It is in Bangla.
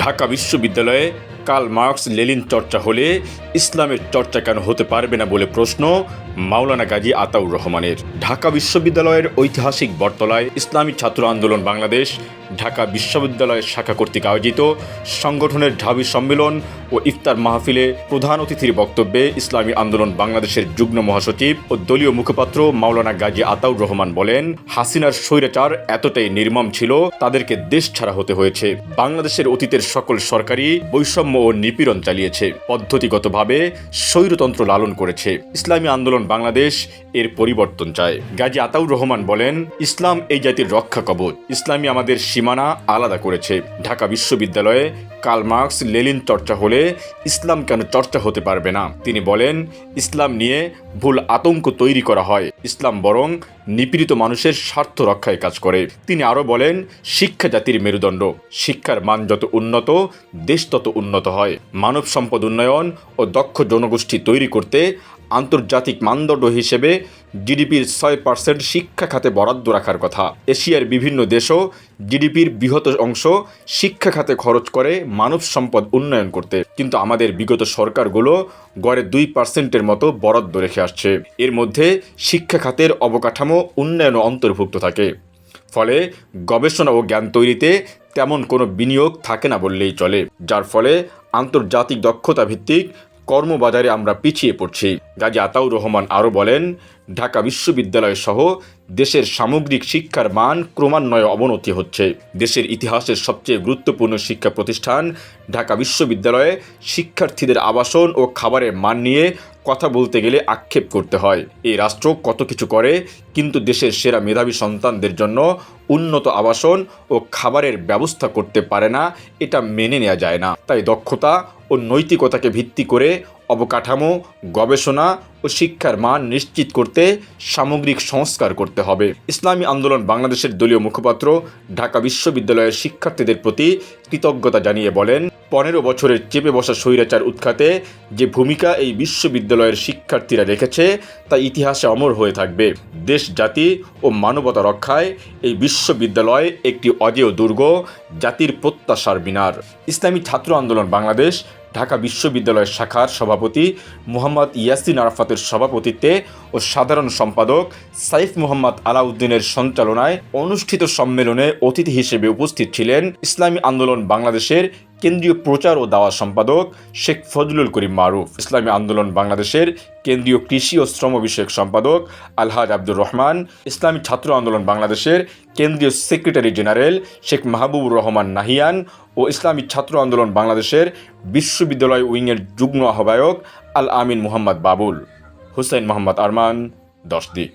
ঢাকা বিশ্ববিদ্যালয়ে কাল মার্কস লেলিন চর্চা হলে ইসলামের চর্চা কেন হতে পারবে না বলে প্রশ্ন মাওলানা গাজী আতাউর রহমানের। ঢাকা বিশ্ববিদ্যালয়ের ঐতিহাসিক বটতলায় ইসলামী ছাত্র আন্দোলন বাংলাদেশ, ঢাকা বিশ্ববিদ্যালয়ের শাখা কর্তৃক আয়োজিত সংগঠনের ঢাবি সম্মেলন ও ইফতার মাহফিলে প্রধান অতিথির বক্তব্যে ইসলামী আন্দোলন বাংলাদেশের যুগ্ম মহাসচিব ও দলীয় মুখপাত্র মাওলানা গাজী আতাউর রহমান বলেন, হাসিনার স্বৈরাচার এতটাই নির্মম ছিল, তাদেরকে দেশ ছাড়া হতে হয়েছে। বাংলাদেশের অতীতের সকল সরকারি বৈষম্য ও নিপীড়ন চালিয়েছে। পদ্ধতিগতভাবে স্বৈরতন্ত্র লালন করেছে। ইসলামী আন্দোলন বাংলাদেশ এর পরিবর্তন চায়। গাজী আতাউর রহমান বলেন, ইসলাম এই জাতির রক্ষা কবচ। ইসলামী আমাদের সীমানা আলাদা করেছে। ঢাকা বিশ্ববিদ্যালয়ে কার্ল মার্কস লেলিন চর্চা হলে ইসলাম কেন চর্চা হতে পারবে না? তিনি বলেন, ইসলাম নিয়ে ভুল আতঙ্ক তৈরি করা হয়। ইসলাম বরং নিপীড়িত মানুষের স্বার্থ রক্ষায় কাজ করে। তিনি আরও বলেন, শিক্ষা জাতির মেরুদণ্ড। শিক্ষার মান যত উন্নত, দেশ তত উন্নত হয়। মানব সম্পদ উন্নয়ন ও দক্ষ জনগোষ্ঠী তৈরি করতে আন্তর্জাতিক মানদণ্ড হিসেবে জিডিপির ছয় পার্সেন্ট শিক্ষা খাতে বরাদ্দ রাখার কথা। এশিয়ার বিভিন্ন দেশও জিডিপির বৃহৎ অংশ শিক্ষা খাতে খরচ করে মানব সম্পদ উন্নয়ন করতে। কিন্তু আমাদের বিগত সরকারগুলো গড়ে দুই পার্সেন্টের মতো বরাদ্দ রেখে আসছে। এর মধ্যে শিক্ষা খাতের অবকাঠামো উন্নয়নও অন্তর্ভুক্ত থাকে। ফলে গবেষণা ও জ্ঞান তৈরিতে তেমন কোনো বিনিয়োগ থাকে না বললেই চলে। যার ফলে আন্তর্জাতিক দক্ষতা ভিত্তিক কর্মবাজারে আমরা পিছিয়ে পড়ছি। গাজী আতাউর রহমান আরও বলেন, ঢাকা বিশ্ববিদ্যালয় সহ দেশের সামগ্রিক শিক্ষার মান ক্রমান্বয়ে অবনতি হচ্ছে। দেশের ইতিহাসের সবচেয়ে গুরুত্বপূর্ণ শিক্ষা প্রতিষ্ঠান ঢাকা বিশ্ববিদ্যালয়ে শিক্ষার্থীদের আবাসন ও খাবারের মান নিয়ে কথা বলতে গেলে আক্ষেপ করতে হয়। এই রাষ্ট্র কত কিছু করে, কিন্তু দেশের সেরা মেধাবী সন্তানদের জন্য উন্নত আবাসন ও খাবারের ব্যবস্থা করতে পারে না, এটা মেনে নেওয়া যায় না। তাই দক্ষতা ও নৈতিকতাকে ভিত্তি করে অবকাঠামো, গবেষণা ও শিক্ষার মান নিশ্চিত করতে সামগ্রিক সংস্কার করতে হবে। ইসলামী আন্দোলন বাংলাদেশের দলীয় মুখপাত্র ঢাকা বিশ্ববিদ্যালয়ের শিক্ষার্থীদের প্রতি কৃতজ্ঞতা জানিয়ে বলেন পনেরো বছরের চেপে বসা স্বৈরাচার উৎখাতে যে ভূমিকা এই বিশ্ববিদ্যালয়ের শিক্ষার্থীরা রেখেছে, তা ইতিহাসে অমর হয়ে থাকবে। দেশ, জাতি ও মানবতা রক্ষায় এই বিশ্ববিদ্যালয় একটি অজেয় দুর্গ, জাতির প্রত্যাশার মিনার। ইসলামী ছাত্র আন্দোলন বাংলাদেশ, ঢাকা বিশ্ববিদ্যালয়ের শাখার সভাপতি মোহাম্মদ ইয়াসিন আরাফাতের সভাপতিত্বে ও সাধারণ সম্পাদক সাইফ মোহাম্মদ আলাউদ্দিনের সঞ্চালনায় অনুষ্ঠিত সম্মেলনে অতিথি হিসেবে উপস্থিত ছিলেন ইসলামী আন্দোলন বাংলাদেশের কেন্দ্রীয় প্রচার ও দাওয়া সম্পাদক শেখ ফজলুল করিম মারুফ, ইসলামী আন্দোলন বাংলাদেশের কেন্দ্রীয় কৃষি ও শ্রম বিষয়ক সম্পাদক আলহাজ আব্দুর রহমান, ইসলামী ছাত্র আন্দোলন বাংলাদেশের কেন্দ্রীয় সেক্রেটারি জেনারেল শেখ মাহবুবুর রহমান নাহিয়ান ও ইসলামী ছাত্র আন্দোলন বাংলাদেশের বিশ্ববিদ্যালয় উইংয়ের যুগ্ম আহ্বায়ক আল আমিন মোহাম্মদ বাবুল। হুসাইন মোহাম্মদ আরমান দশদিক